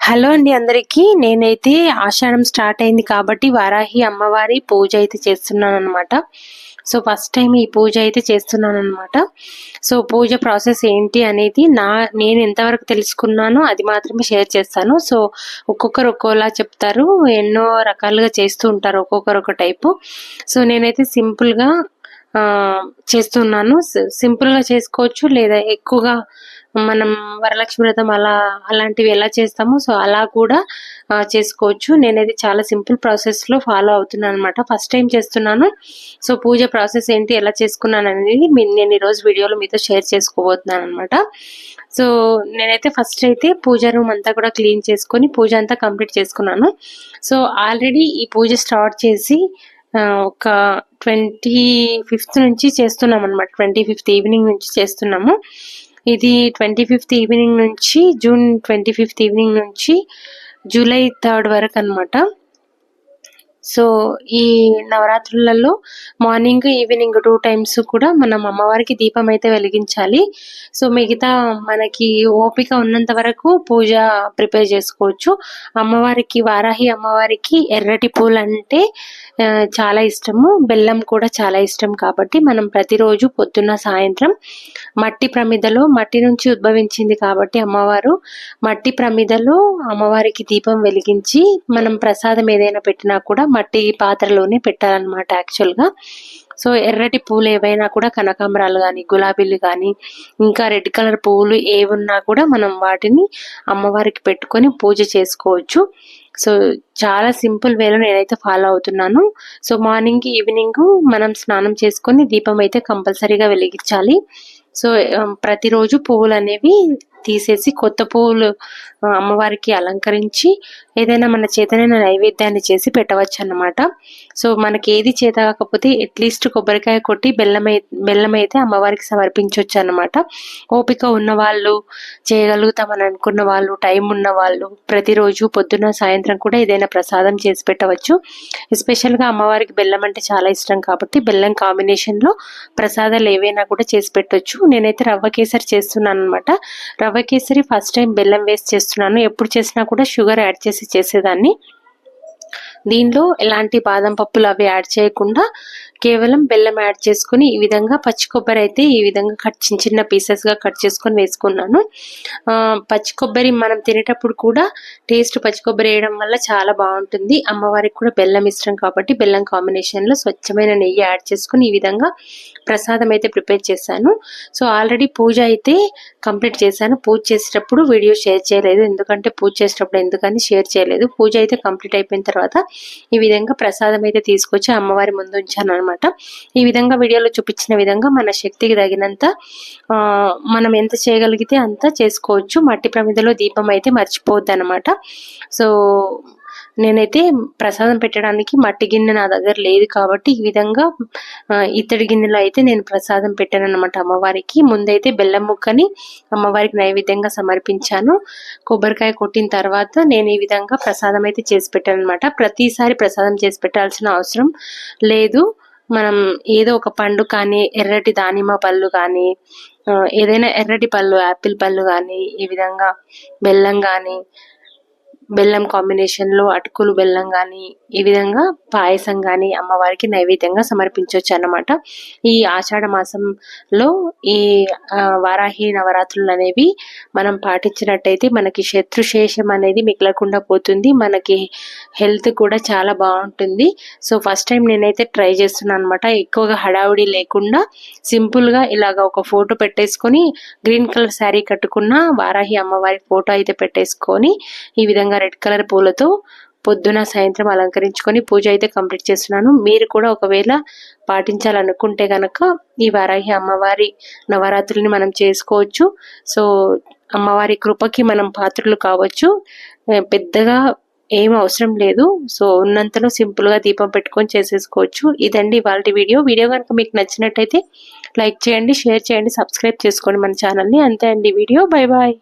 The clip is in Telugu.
హలో అండి అందరికీ. నేనైతే ఆషాఢం స్టార్ట్ అయింది కాబట్టి వారాహి అమ్మవారి పూజ అయితే చేస్తున్నాను అనమాట సో ఫస్ట్ టైం ఈ పూజ అయితే చేస్తున్నాను అనమాట సో పూజ ప్రాసెస్ ఏంటి అనేది నా నేను ఎంతవరకు తెలుసుకున్నానో అది మాత్రమే షేర్ చేస్తాను. సో ఒక్కొక్కరు ఒక్కోలా చెప్తారు. ఎన్నో రకాలుగా చేస్తూ ఉంటారు ఒక్కొక్కరు ఒక టైపు. సో నేనైతే సింపుల్గా చేస్తున్నాను. సింపుల్గా చేసుకోవచ్చు. లేదా ఎక్కువగా మనం వరలక్ష్మి వ్రతం అలా అలాంటివి ఎలా చేస్తామో సో అలా కూడా చేసుకోవచ్చు. నేనైతే చాలా సింపుల్ ప్రాసెస్లో ఫాలో అవుతున్నాను అనమాట ఫస్ట్ టైం చేస్తున్నాను. సో పూజ ప్రాసెస్ ఏంటి ఎలా చేసుకున్నాను అనేది నేను ఈరోజు వీడియోలో మీతో షేర్ చేసుకోబోతున్నాను అనమాట సో నేనైతే ఫస్ట్ అయితే పూజ రూమ్ అంతా కూడా క్లీన్ చేసుకొని పూజ అంతా కంప్లీట్ చేసుకున్నాను. సో ఆల్రెడీ ఈ పూజ స్టార్ట్ చేసి ఒక ట్వంటీ ఫిఫ్త్ నుంచి చేస్తున్నాం అనమాట ట్వంటీ ఫిఫ్త్ ఈవినింగ్ నుంచి చేస్తున్నాము. ఇది ట్వంటీ ఫిఫ్త్ ఈవినింగ్ నుంచి జూన్ ట్వంటీ ఫిఫ్త్ ఈవినింగ్ నుంచి జూలై థర్డ్ వరకు అనమాట సో ఈ నవరాత్రులలో మార్నింగ్ ఈవినింగ్ టూ టైమ్స్ కూడా మనం అమ్మవారికి దీపం అయితే వెలిగించాలి. సో మిగతా మనకి ఓపిక ఉన్నంత వరకు పూజ ప్రిపేర్ చేసుకోవచ్చు. అమ్మవారికి వారాహి అమ్మవారికి ఎర్రటి పూలు అంటే చాలా ఇష్టము. బెల్లం కూడా చాలా ఇష్టం కాబట్టి మనం ప్రతిరోజు పొద్దున్న సాయంత్రం మట్టి ప్రమిదలో మట్టి నుంచి ఉద్భవించింది కాబట్టి అమ్మవారు మట్టి ప్రమిదలో అమ్మవారికి దీపం వెలిగించి మనం ప్రసాదం ఏదైనా పెట్టినా కూడా మట్టి పాత్రలోనే పెట్టాలన్నమాట యాక్చువల్గా సో ఎర్రటి పూలు ఏవైనా కూడా కనకాంబరాలు కానీ గులాబీలు కానీ ఇంకా రెడ్ కలర్ పువ్వులు ఏవున్నా కూడా మనం వాటిని అమ్మవారికి పెట్టుకొని పూజ చేసుకోవచ్చు. సో చాలా సింపుల్ వేలో నేనైతే ఫాలో అవుతున్నాను. సో మార్నింగ్ ఈవినింగ్ మనం స్నానం చేసుకొని దీపం అయితే కంపల్సరీగా వెలిగించాలి. సో ప్రతిరోజు పువ్వులు అనేవి తీసేసి కొత్త పువ్వులు అమ్మవారికి అలంకరించి ఏదైనా మన చేతనైన నైవేద్యాన్ని చేసి పెట్టవచ్చు అన్నమాట సో మనకి ఏది చేత కాకపోతే అట్లీస్ట్ కొబ్బరికాయ కొట్టి బెల్లం బెల్లం అయితే అమ్మవారికి సమర్పించవచ్చు అనమాట ఓపిక ఉన్న వాళ్ళు చేయగలుగుతామని అనుకున్న వాళ్ళు టైం ఉన్న వాళ్ళు ప్రతిరోజు పొద్దున్న సాయంత్రం కూడా ఏదైనా ప్రసాదం చేసి పెట్టవచ్చు. ఎస్పెషల్గా అమ్మవారికి బెల్లం అంటే చాలా ఇష్టం కాబట్టి బెల్లం కాంబినేషన్లో ప్రసాదాలు ఏవైనా కూడా చేసి పెట్టవచ్చు నేనైతే రవ్వ కేసరి చేస్తున్నాను అనమాట రవ్వ కేసరి ఫస్ట్ టైం బెల్లం వేసి చేస్తున్నాను. ఎప్పుడు చేసినా కూడా షుగర్ యాడ్ చేసి చేసేదాన్ని. దీనిలో ఎలాంటి బాదం పప్పులు అవి యాడ్ చేయకుండా కేవలం బెల్లం యాడ్ చేసుకుని ఈ విధంగా పచ్చి కొబ్బరి అయితే ఈ విధంగా కట్ చిన్న చిన్న పీసెస్గా కట్ చేసుకొని వేసుకున్నాను. పచ్చి కొబ్బరి మనం తినేటప్పుడు కూడా టేస్ట్ పచ్చి కొబ్బరి వేయడం వల్ల చాలా బాగుంటుంది. అమ్మవారికి కూడా బెల్లం ఇష్టం కాబట్టి బెల్లం కాంబినేషన్లో స్వచ్ఛమైన నెయ్యి యాడ్ చేసుకుని ఈ విధంగా ప్రసాదం అయితే ప్రిపేర్ చేశాను. సో ఆల్రెడీ పూజ అయితే కంప్లీట్ చేశాను. పూజ చేసేటప్పుడు వీడియో షేర్ చేయలేదు. ఎందుకంటే పూజ చేసేటప్పుడు ఎందుకని షేర్ చేయలేదు. పూజ అయితే కంప్లీట్ అయిపోయిన తర్వాత ఈ విధంగా ప్రసాదం అయితే తీసుకొచ్చి అమ్మవారి ముందు ఉంచాను అనమాట ఈ విధంగా వీడియోలో చూపించిన విధంగా మన శక్తికి తగినంత మనం ఎంత చేయగలిగితే అంత చేసుకోవచ్చు. మట్టి ప్రమిదలో దీపం అయితే మర్చిపోద్ది అనమాట సో నేనైతే ప్రసాదం పెట్టడానికి మట్టి గిన్నె నా దగ్గర లేదు కాబట్టి ఈ విధంగా ఇత్తడి గిన్నెలో అయితే నేను ప్రసాదం పెట్టాను అనమాట అమ్మవారికి. ముందైతే బెల్లం ముక్కని అమ్మవారికి నైవేద్యంగా సమర్పించాను. కొబ్బరికాయ కొట్టిన తర్వాత నేను ఈ విధంగా ప్రసాదం అయితే చేసి పెట్టాను అనమాట ప్రతిసారి ప్రసాదం చేసి పెట్టాల్సిన అవసరం లేదు. మనం ఏదో ఒక పండు కానీ ఎర్రటి దానిమ్మ పళ్ళు కానీ ఏదైనా ఎర్రటి పళ్ళు యాపిల్ పళ్ళు కానీ ఈ విధంగా బెల్లం కానీ బెల్లం కాంబినేషన్లో అటుకులు బెల్లం కానీ ఈ విధంగా పాయసం కానీ అమ్మవారికి నైవేద్యంగా సమర్పించవచ్చు అన్నమాట. ఈ ఆషాఢ మాసంలో ఈ వారాహి నవరాత్రులు అనేవి మనం పాటించినట్టయితే మనకి శత్రుశేషం అనేది మిగలకుండా పోతుంది. మనకి హెల్త్ కూడా చాలా బాగుంటుంది. సో ఫస్ట్ టైం నేనైతే ట్రై చేస్తున్నాను అనమాట ఎక్కువగా హడావుడి లేకుండా సింపుల్గా ఇలాగ ఒక ఫోటో పెట్టేసుకొని గ్రీన్ కలర్ శారీ కట్టుకున్న వారాహి అమ్మవారి ఫోటో అయితే పెట్టేసుకొని ఈ విధంగా రెడ్ కలర్ పూలతో పొద్దున సాయంత్రం అలంకరించుకొని పూజ అయితే కంప్లీట్ చేస్తున్నాను. మీరు కూడా ఒకవేళ పాటించాలనుకుంటే కనుక ఈ వారాహి అమ్మవారి నవరాత్రుల్ని మనం చేసుకోవచ్చు. సో అమ్మవారి కృపకి మనం పాత్రలు కావచ్చు. పెద్దగా ఏం అవసరం లేదు. సో ఉన్నంతలో సింపుల్గా దీపం పెట్టుకొని చేసేసుకోవచ్చు. ఇదండి వాళ్ళ వీడియో. వీడియో కనుక మీకు నచ్చినట్టయితే లైక్ చేయండి షేర్ చేయండి సబ్స్క్రైబ్ చేసుకోండి మన ఛానల్ని. అంతే అండి వీడియో. Bye bye.